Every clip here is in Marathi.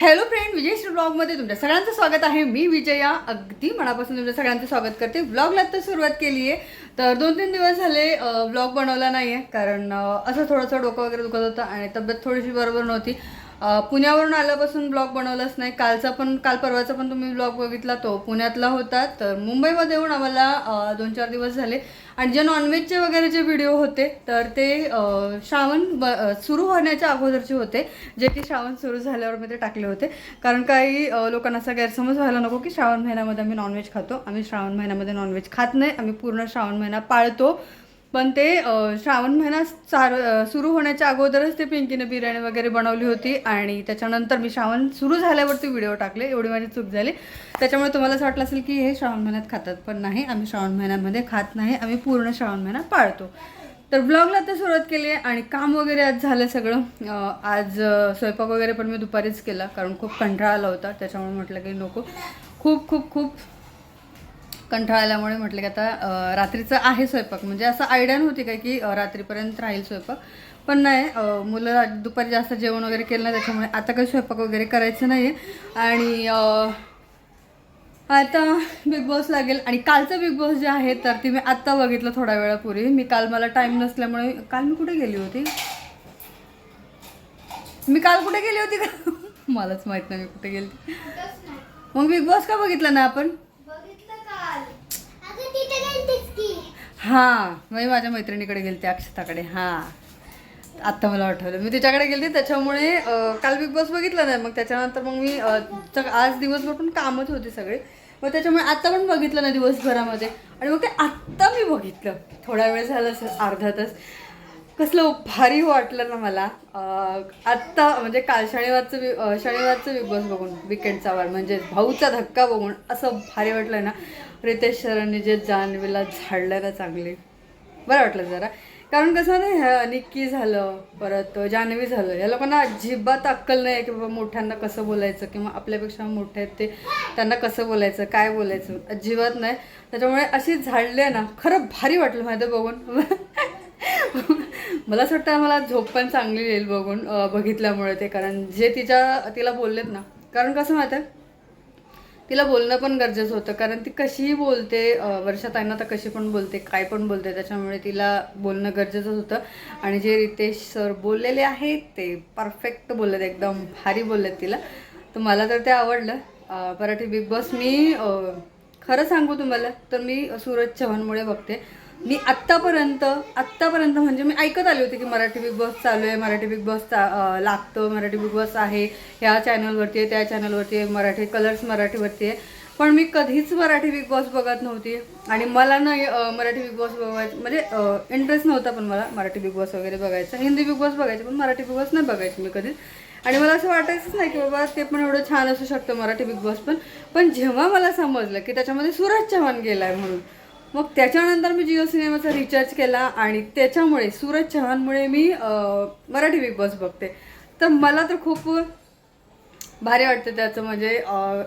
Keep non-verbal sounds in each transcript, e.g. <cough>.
हॅलो फ्रेंड विजय श्री ब्लॉगमध्ये तुमच्या सगळ्यांचं स्वागत आहे. मी विजया अगदी मनापासून तुमच्या सगळ्यांचं स्वागत करते. ब्लॉगला तर सुरुवात केली आहे. तर दोन तीन दिवस झाले ब्लॉग बनवला नाही आहे कारण असं थोडंसं डोकं वगैरे दुखत होतं आणि तब्येत थोडीशी बरोबर नव्हती. पुण्यावरून आल्यापासून ब्लॉग बनवलाच नाही. कालचा पण काल परवाचा पण तुम्ही ब्लॉग बघितला तो. पुण्यातला होता तर मुंबईमध्ये येऊन आम्हाला दोन चार दिवस झाले. आणि जे नॉनव्हेजचे वगैरे जे व्हिडिओ होते तर ते श्रावण ब सुरू होण्याच्या अगोदरचे होते. जे की श्रावण सुरू झाल्यावर मी ते टाकले होते. कारण काही लोकांना असा गैरसमज व्हायला नको की श्रावण महिन्यामध्ये आम्ही नॉनव्हेज खातो. आम्ही श्रावण महिन्यामध्ये नॉनव्हेज खात नाही. आम्ही पूर्ण श्रावण महिना पाळतो. पण ते श्रावण महिना चार सुरू होण्याच्या अगोदरच ते पिंकीने बिर्याणी वगैरे बनवली होती आणि त्याच्यानंतर मी श्रावण सुरू झाल्यावरती व्हिडिओ टाकले एवढी माझी चूक झाली. त्याच्यामुळे तुम्हाला असं वाटलं असेल की हे श्रावण महिन्यात खातात पण नाही आम्ही श्रावण महिन्यामध्ये खात नाही आम्ही पूर्ण श्रावण महिना पाळतो. तर ब्लॉगला तर सुरुवात केली आहे आणि काम वगैरे आज झालं सगळं. आज स्वयंपाक वगैरे पण मी दुपारीच केला कारण खूप कंटाळा आला होता त्याच्यामुळे म्हटलं की नको. खूप खूप खूप कंटाळा आल्यामुळे म्हटलं की आता रात्रीचं आहे स्वयंपाक. म्हणजे असं आयडिया नव्हती काय की रात्रीपर्यंत राहील स्वयंपाक. पण नाही मुलं दुपारी जास्त जेवण वगैरे केलं नाही त्याच्यामुळे आता काही स्वयंपाक वगैरे करायचं नाही आहे आणि आता बिग बॉस लागेल. आणि कालचं बिग बॉस जे आहे तर ती मी आत्ता बघितलं थोड्या वेळापूर्वी. मी काल मला टाईम नसल्यामुळे काल मी कुठे गेली होती? मी काल कुठे गेली होती का? <laughs> मलाच माहीत नाही मी कुठे गेली. मग बिग बॉस का बघितला ना आपण बघितलं काल अगं तिथे गेलतीस की हां मी माझ्या मैत्रिणीकडे गेलते अक्षताकडे हां. आत्ता मला आठवलं. मी तिच्याकडे गेलते त्याच्यामुळे काल बिग बॉस बघितलं नाही. मग त्याच्यानंतर मग मी च- आज दिवसभर पण कामच होते सगळे. मग त्याच्यामुळे आत्ता पण बघितलं ना दिवसभरामध्ये. आणि मग ते आत्ता मी बघितलं. थोडा वेळ झाला असेल अर्धा तास. कसलं भारी वाटलं ना मला. आत्ता म्हणजे काल शनिवारचं वि शनिवारचं बिग बॉस बघून विकेंडचा वार म्हणजे भाऊचा धक्का बघून असं भारी वाटलं ना. रितेश सरांनी जे जान्हवीला झाडलं ना चांगले. बरं वाटलं जरा. कारण कसं नाही ह्या निक्की झालं परत जान्हवी झालं या लोकांना अजिबात अक्कल नाही आहे की बाबा मोठ्यांना कसं बोलायचं किंवा आपल्यापेक्षा मोठे आहेत ते त्यांना कसं बोलायचं काय बोलायचं अजिबात नाही. त्याच्यामुळे अशी झाडले ना खरं भारी वाटलं माहिती बघून. <laughs> मला असं वाटतं मला झोप पण चांगली येईल बघून बघितल्यामुळे ते. कारण जे तिच्या तिला बोललेत ना कारण कसं माहिती आहे? तिला बोलणं पण गरजेचं होतं. कारण ती कशीही बोलते अं, वर्षाताईंना तर कशी पण बोलते काय पण बोलते त्याच्यामुळे तिला बोलणं गरजेचंच होतं. आणि जे रितेश सर बोललेले आहेत ते परफेक्ट बोललेत एकदम भारी बोललेत तिला. तर मला तर ते आवडलं. मराठी बिग बॉस मी खरं सांगू तुम्हाला तर मी सूरज चव्हाणमुळे बघते. मी आत्तापर्यंत आत्तापर्यंत म्हणजे मी ऐकत आली होती की मराठी बिग बॉस चालू आहे मराठी बिग बॉस चा लागतं मराठी बिग बॉस आहे ह्या चॅनलवरती आहे त्या चॅनलवरती आहे मराठी कलर्स मराठीवरती आहे. पण मी कधीच मराठी बिग बॉस बघत नव्हती आणि मला ना मराठी बिग बॉस बघायचं म्हणजे इंटरेस्ट नव्हता पण मला मराठी बिग बॉस वगैरे बघायचा. हिंदी बिग बॉस बघायचं पण मराठी बिग बॉस नाही बघायची मी कधीच. आणि मला असं वाटायचंच नाही की बाबा ते पण एवढं छान असू शकतं मराठी बिग बॉस पण. पण जेव्हा मला समजलं की त्याच्यामध्ये सूरज चव्हाण गेला आहे म्हणून मग त्याच्यानंतर मी जिओ सिनेमाचा रिचार्ज केला आणि त्याच्यामुळे सूरज चहानमुळे मी मराठी बिग बॉस बघते. तर मला तर खूप भारी वाटतं त्याचं म्हणजे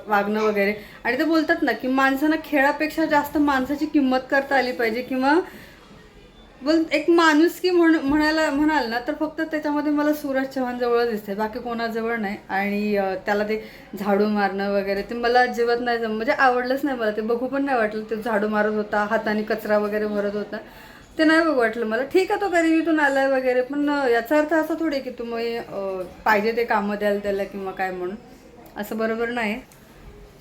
वागणं वगैरे. आणि ते बोलतात ना की माणसानं खेळापेक्षा जास्त माणसाची किंमत करता आली पाहिजे किंवा बोल एक माणूस की म्हण म्हणायला म्हणाल ना तर फक्त त्याच्यामध्ये मला सूरज चव्हाण जवळ दिसते बाकी कोणाजवळ नाही. आणि त्याला ते झाडू मारणं वगैरे ते मला अजिबात नाही जम म्हणजे आवडलंच नाही मला. ते बघू पण नाही वाटलं ते झाडू मारत होता हाताने कचरा वगैरे भरत होता. ते नाही बघू वाटलं मला. ठीक आहे तो गरिबीतून आलाय वगैरे पण याचा अर्थ असा थोडी की तुम्ही पाहिजे ते कामं द्याल त्याला किंवा काय म्हणून. असं बरोबर नाही.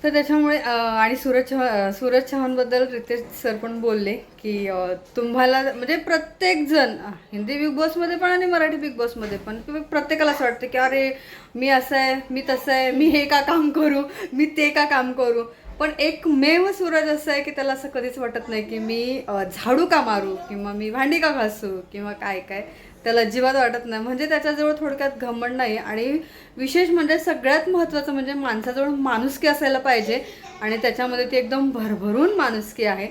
तर त्याच्यामुळे आणि सूरज चव्हाण सूरज चव्हाणबद्दल रितेश सर पण बोलले की तुम्हाला म्हणजे प्रत्येक जण हिंदी बिग बॉसमध्ये पण आणि मराठी बिग बॉसमध्ये पण प्रत्येकाला असं वाटतं की अरे मी असं आहे मी तसं आहे मी हे का काम करू मी ते का काम करू. पण एकमेव सूरज असं आहे की त्याला असं कधीच वाटत नाही की मी झाडू का मारू किंवा मी भांडी का घासू किंवा काय काय. त्याला अजिबात वाटत नाही. म्हणजे त्याच्याजवळ थोडक्यात घमंड नाही आणि विशेष म्हणजे सगळ्यात महत्त्वाचं म्हणजे माणसाजवळ माणुसकी असायला पाहिजे आणि त्याच्यामध्ये ती एकदम भरभरून माणुसकी आहे.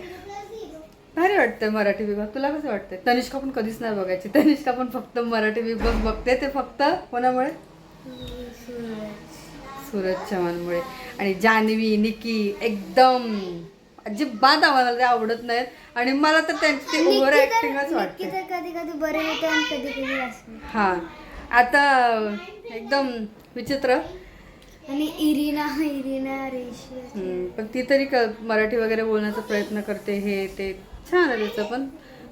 भारी वाटतं मराठी बॉस तुला कसं वाटतं तनिष्का पण कधीच नाही बघायची. तनिष्का पण फक्त मराठी बॉस बघते. ते फक्त कोणामुळे? सूरज चव्हाणमुळे. आणि जान्हवी निकी एकदम अजिबात आम्हाला ते आवडत नाहीत. आणि मला तर त्यांची ती ओव्हर ऍक्टिंगच वाटते. कधी कधी बरे होते आणि कधी कधी हां. आता एकदम विचित्र. आणि इरिना इरिना हम्म, पण ती तरी क मराठी वगैरे बोलण्याचा प्रयत्न करते हे ते. छान आहे तिचं पण.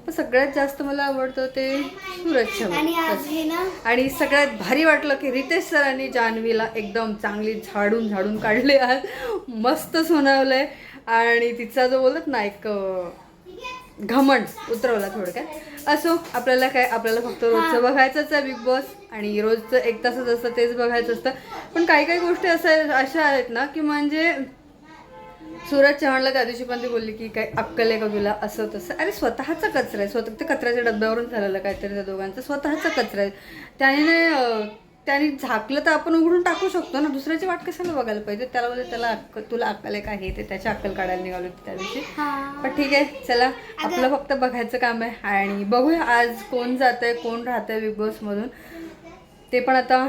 पण सगळ्यात जास्त मला आवडतं ते सूरज आणि आज बस. ना आणि सगळ्यात भारी वाटलं की रितेश सरांनी जान्हवीला एकदम चांगली झाडून झाडून काढले आज. मस्त सोनवलंय. आणि तिचा जो बोलत ना एक घमंड उतरवला थोडक्यात. असो आपल्याला काय आपल्याला फक्त रोजचं बघायचंच आहे बिग बॉस आणि रोजचं एक तासच असतं तेच बघायचं असतं. पण काही काही गोष्टी असं अशा आहेत ना की म्हणजे सूरज चव्हाणला त्या दिवशी पण ती बोलली की काय अक्कल आहे का तुला? असं तसं. अरे स्वतःचा कचरा आहे. स्वतः ते कचऱ्याच्या डब्यावरून झालेलं काहीतरी त्या दोघांचं. स्वतःचा कचरा आहे. त्याने त्याने झाकलं तर आपण उघडून टाकू शकतो ना. दुसऱ्याची वाट कशाला बघायला पाहिजे? त्याला बोलले त्याला अक्क तुला अक्कल आहे का? हे ते त्याची अक्कल काढायला निघालो होती त्या दिवशी पण ठीक आहे चला. आपलं फक्त बघायचं काम आहे आणि बघूया आज कोण जात आहे कोण राहत आहे बिग बॉसमधून ते पण आता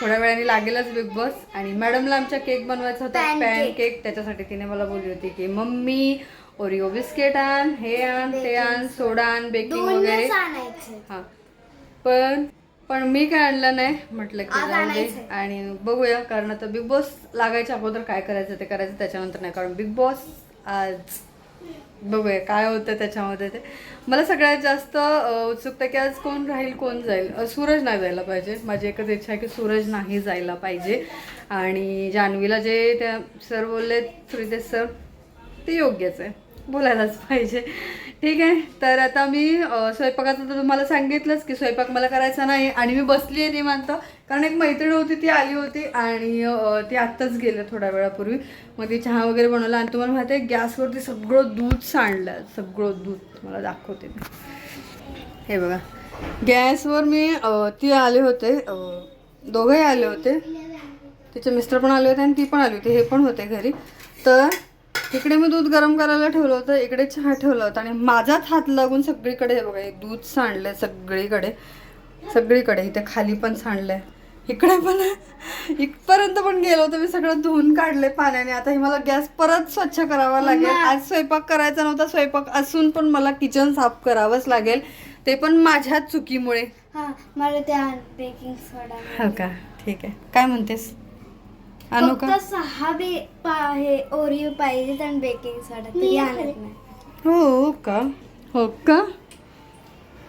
थोड्या वेळाने लागेलच बिग बॉस आणि मॅडमला आमच्या केक बनवायचा होता. पॅन केक त्याच्यासाठी तिने मला बोलली होती की मम्मी ओरिओ बिस्किट आण हे आण ते आण सोडा आण बेकिंग वगैरे. हा. पण पण मी काय आणलं नाही म्हटलं की जाऊ दे. आणि बघूया कारण आता बिग बॉस लागायच्या अगोदर काय करायचं ते करायचं त्याच्यानंतर नाही कारण बिग बॉस आज बघूया काय होतं त्याच्यामध्ये ते. मला सगळ्यात जास्त उत्सुकता की आज कोण राहील कोण जाईल? सूरज नाही जायला पाहिजे. माझी एकच इच्छा आहे की सूरज नाही जायला पाहिजे. आणि जान्हवीला जे त्या सर बोलले श्रीदेश सर ते योग्यच आहे. बोलायलाच पाहिजे. ठीक आहे तर आता मी स्वयंपाकाचं तर तुम्हाला सांगितलंच की स्वयंपाक मला करायचा नाही आणि मी बसली आहे निवांत. कारण एक मैत्रीण होती ती आली होती आणि ती आत्ताच गेलं थोड्या वेळापूर्वी. मग ती चहा वगैरे बनवला आणि तुम्हाला माहिती आहे गॅसवरती सगळं दूध सांडलं सगळं दूध तुम्हाला दाखवते मी. हे बघा गॅसवर मी ती आले होते दोघंही आले होते. तिचे मिस्टर पण आले होते आणि ती पण आली होती हे पण होते घरी. तर इकडे मी दूध गरम करायला ठेवलं होतं इकडे चहा ठेवला होता. आणि माझाच हात लागून सगळीकडे हे बघा दूध सांडलंय सगळीकडे. सगळीकडे इथे खाली पण सांडलंय. इकडे पण इथपर्यंत पण गेलो होतं मी सगळं धुवून काढले पाण्याने. आता हे मला गॅस परत स्वच्छ करावा लागेल. आज स्वयंपाक करायचा नव्हता स्वयंपाक असून पण मला किचन साफ करावंच लागेल. ते पण माझ्याच चुकीमुळे. हा मला त्या बेकिंग सोडा हो का? ठीक आहे. काय म्हणतेस? फक्त सहा बे पा- हे ओरिओ पाहिजे आणि बेकिंग सोडा तरी आणत नाही. हो का? हो का?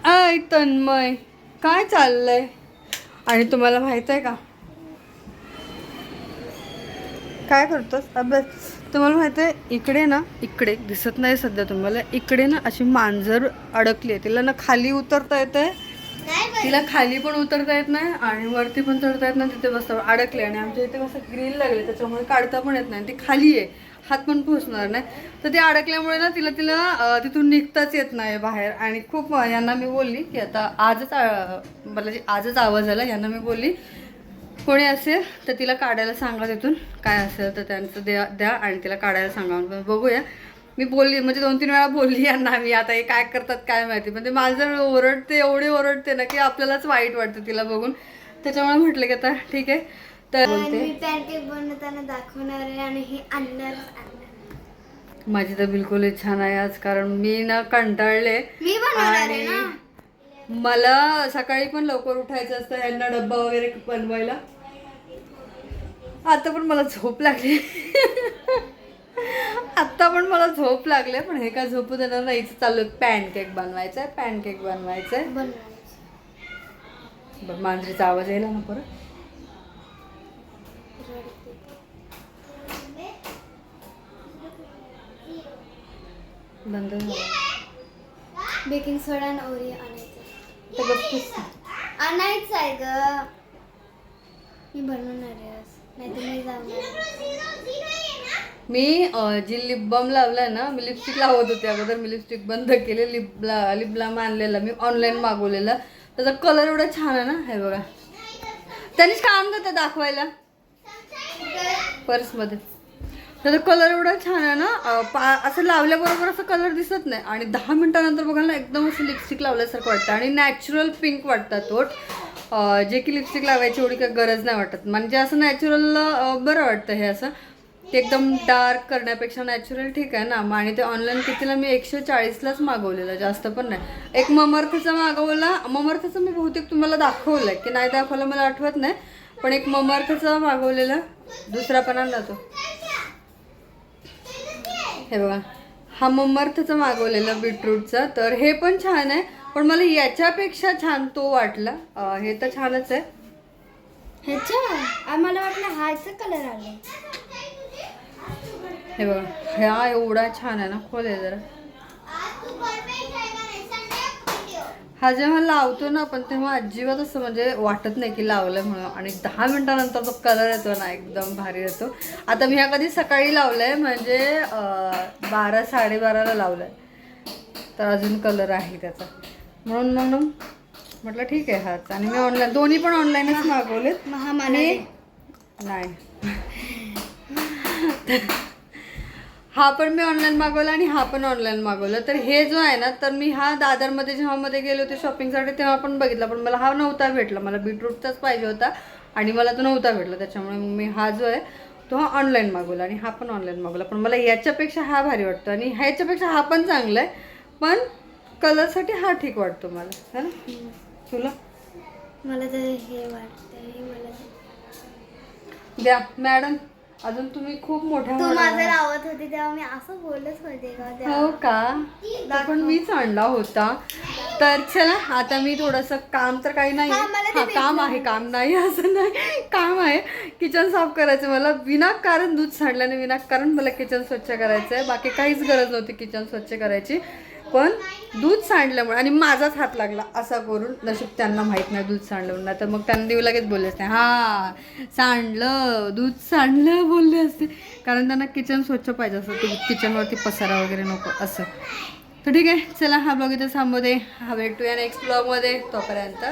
आय तन्मय काय चाललंय? आणि तुम्हाला माहीत आहे का? काय करतोस? अभ्यास तुम्हाला माहीत आहे इकडे ना इकडे दिसत नाही सध्या तुम्हाला इकडे ना अशी मांजर अडकली आहे तिला ना खाली उतरता येते तिला खाली पण उतरता येत नाही आणि वरती पण चढता येत नाही तिथे बसता अडकले आणि आमच्या इथे कसं ग्रील लागले त्याच्यामुळे काढता पण येत नाही. ती खाली आहे हात पण पोचणार नाही. तर ती अडकल्यामुळे ना तिला तिला तिथून निघताच येत नाही बाहेर. आणि खूप यांना मी बोलली की आता आजच मला जे आजच आवाज आला यांना मी बोलली कोणी असेल तर तिला काढायला सांगा तिथून. काय असेल तर त्यांचं द्या द्या आणि तिला काढायला सांगा. बघूया. मी बोलली म्हणजे दोन तीन वेळा बोलली यांना मी आता हे काय करतात काय माहिती. ते माझं ओरडते एवढी ओरडते ना की आपल्यालाच वाईट वाटतं तिला बघून. त्याच्यामुळे म्हटलं की आता ठीक आहे. तर आणि बोलते. मी पॅनकेक बनवताना दाखवणार आहे आणि हे आणणार आणणार माझी तर बिलकुल इच्छा नाही आज कारण मी ना कंटाळले. मी बनवणार आहे आणि ना? मला सकाळी पण लवकर उठायचं असतं यांना डब्बा वगैरे बनवायला. आता पण मला झोप लागली. <laughs> आत्ता पण मला झोप लागले पण हे काय झोपू देणार नाही. इथं चालू पॅनकेक बनवायचं आहे पॅनकेक बनवायचं आहे बघ मांजरीचा आवाज यायला ना परत. बंद बेकिंग सोडा आणि ओरिओ आणायचं. आणायचं आहे. ग. मी बनवणार आहे नाहीतर मी जाणार मी जी लिप लावला लावलाय ना मी लिपस्टिक लावत होते अगोदर. मी लिपस्टिक बंद केले लिप लिप बाम आणलेला. मी ऑनलाईन मागवलेला. त्याचा कलर एवढा छान आहे ना हे बघा. त्यांनीच काम करतं दाखवायला? पर्समध्ये. त्याचा कलर एवढा छान आहे ना पा असं लावल्याबरोबर असं कलर दिसत नाही. आणि दहा मिनटानंतर बघायला ना एकदम असं लिपस्टिक लावल्यासारखं वाटतं. आणि नॅचरल पिंक वाटतात तोट. जे की लिपस्टिक लावायची एवढी काही गरज नाही वाटत. म्हणजे असं नॅचरल बरं वाटतं हे असं. ते एकदम डार्क करण्यापेक्षा नॅचरल ठीक आहे ना? मग आणि ते ऑनलाईन कितीला मी एकशे चाळीसलाच मागवलेलं जास्त पण नाही. एक ममर्थचा मागवला ममर्थचं मी बहुतेक तुम्हाला दाखवलं आहे की नाही दाखवलं मला आठवत नाही पण एक ममर्थचा मागवलेला दुसरा पण आणला तो. हे बघा हा ममर्थचं मागवलेलं बीटरूटचा तर हे पण छान आहे पण मला याच्यापेक्षा छान तो वाटला. हे तर छानच आहे. ह्याच्या? आम्हाला वाटलं हाचा कलर आला हे बघा हा एवढा छान आहे ना खोल आहे जरा. हा जेव्हा लावतो ना आपण तेव्हा अजिबात असं म्हणजे वाटत नाही की लावलं म्हणून. आणि दहा मिनिटानंतर तो कलर येतो ना एकदम भारी येतो. आता मी हा कधी सकाळी लावलाय म्हणजे अं, बारा साडेबाराला लावलाय. तर अजून कलर आहे त्याचा. म्हणून म्हणून म्हटलं ठीक आहे हाच. आणि मी ऑनलाईन दोन्ही पण ऑनलाईनच मागवलेत. महामाने नाही. <laughs> हा पण मी ऑनलाईन मागवला आणि हा पण ऑनलाईन मागवला. तर हे जो आहे ना तर मी हा दादरमध्ये जेव्हा मध्ये गेले होते शॉपिंगसाठी तेव्हा पण बघितला. पण मला हा नव्हता भेटला. मला बीटरूटचाच पाहिजे होता आणि मला तो नव्हता भेटला. त्याच्यामुळे मग मी हा जो आहे तो हा ऑनलाईन मागवला आणि हा पण ऑनलाईन मागवला. पण मला याच्यापेक्षा हा भारी वाटतो आणि ह्याच्यापेक्षा हा पण चांगला आहे. पण कलरसाठी हा ठीक वाटतो मला. है ना? तुला? मला तर हे वाटतं द्या. मॅडम? अजून तुम्ही खूप मोठ्या तू माझं. लावत होती तेव्हा मी असं बोलत होते का तेव्हा? हो का? तो पण मीच आणला होता. तर चला आता मी थोडंसं काम तर काही नाही. हा, मला ते हा काम आहे काम नाही असं नाही. काम आहे. किचन साफ करायचं. मला विनाकारण दूध सांडल्याने विनाकारण मला किचन स्वच्छ करायचं आहे बाकी काहीच गरज नव्हती किचन स्वच्छ करायची. पण दूध सांडल्यामुळे आणि माझाच हात लागला असा करून नशीब त्यांना माहीत नाही दूध सांडलं म्हणून. तर मग त्यांना देऊ लगेच बोलले असते. हां सांडलं दूध सांडलं बोलले असते. कारण त्यांना किचन स्वच्छ पाहिजे असं ते किचनवरती पसारा वगैरे नको असं. तर ठीक आहे चला हा ब्लॉग इथे थांबवते. हा भेटूया नेक्स्ट ब्लॉगमध्ये तोपर्यंत